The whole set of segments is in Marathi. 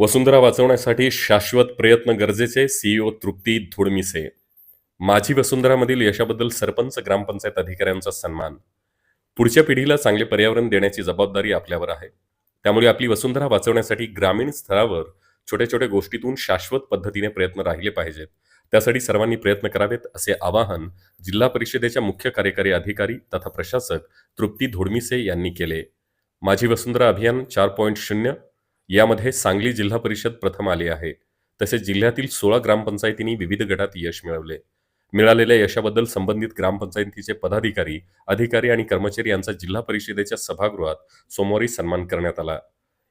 वसुंधरा वाचवण्यासाठी शाश्वत प्रयत्न गरजेचे सीईओ तृप्ती धुडमिसे. माझी वसुंधरामधील यशाबद्दल सरपंच ग्रामपंचायत अधिकाऱ्यांचा सन्मान. पुढच्या पिढीला चांगले पर्यावरण देण्याची जबाबदारी आपल्यावर आहे. त्यामुळे आपली वसुंधरा वाचवण्यासाठी ग्रामीण स्तरावर छोट्या छोट्या गोष्टीतून शाश्वत पद्धतीने प्रयत्न राहिले पाहिजेत. त्यासाठी सर्वांनी प्रयत्न करावेत असे आवाहन जिल्हा परिषदेच्या मुख्य कार्यकारी अधिकारी तथा प्रशासक तृप्ती धोडमिसे यांनी केले. माझी वसुंधरा अभियान चार पॉईंट शून्य यामध्ये सांगली जिल्हा परिषद प्रथम आली आहे. तसेच जिल्ह्यातील सोळा ग्रामपंचायतींनी विविध गटात यश मिळवले. मिळालेल्या यशाबद्दल संबंधित ग्रामपंचायतीचे पदाधिकारी अधिकारी आणि कर्मचारी यांचा जिल्हा परिषदेच्या सभागृहात सोमवारी सन्मान करण्यात आला.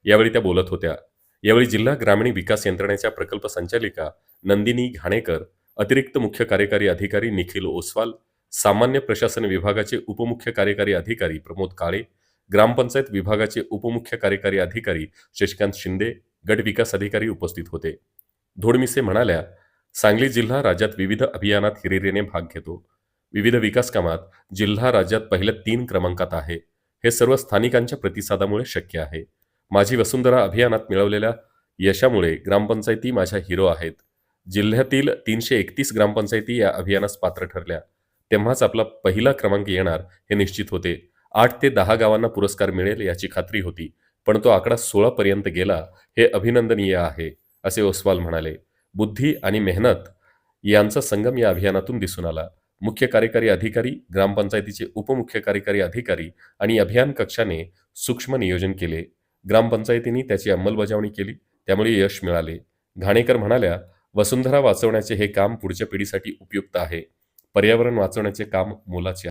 यावेळी त्या बोलत होत्या. यावेळी जिल्हा ग्रामीण विकास यंत्रणेच्या प्रकल्प संचालिका नंदिनी घाणेकर अतिरिक्त मुख्य कार्यकारी अधिकारी निखिल ओसवाल सामान्य प्रशासन विभागाचे उपमुख्य कार्यकारी अधिकारी प्रमोद काळे ग्रामपंचायत विभागाचे उपमुख्य कार्यकारी अधिकारी शशिकांत शिंदे गट विकास अधिकारी उपस्थित होते. धोडमिसे म्हणाल्या सांगली जिल्हा राज्यात विविध अभियानात हिरिरीने भाग घेतो. विविध विकास कामात जिल्हा राज्यात पहिल्या तीन क्रमांकात आहे. हे सर्व स्थानिकांच्या प्रतिसादामुळे शक्य आहे. माझी वसुंधरा अभियानात मिळवलेल्या यशामुळे ग्रामपंचायती माझ्या हिरो आहेत. जिल्ह्यातील तीनशे एकतीस ग्रामपंचायती या अभियानास पात्र ठरल्या. तेव्हाच आपला पहिला क्रमांक येणार हे निश्चित होते. आठ ते दहा गावांना पुरस्कार मिळेल याची खात्री होती पण तो आकडा सोळा पर्यंत गेला हे अभिनंदनीय आहे असे ओसवाल म्हणाले. बुद्धी आणि मेहनत यांचा संगम या अभियानातून दिसून आला. मुख्य कार्यकारी अधिकारी ग्रामपंचायतीचे उपमुख्य कार्यकारी अधिकारी आणि अभियान कक्षाने सूक्ष्म नियोजन केले. ग्रामपंचायतींनी त्याची अंमलबजावणी केली त्यामुळे यश मिळाले. घाणेकर म्हणाल्या वसुंधरा वाचवण्याचे हे काम पुढच्या पिढीसाठी उपयुक्त आहे. पर्यावरण वाचवण्याचे काम मोलाचे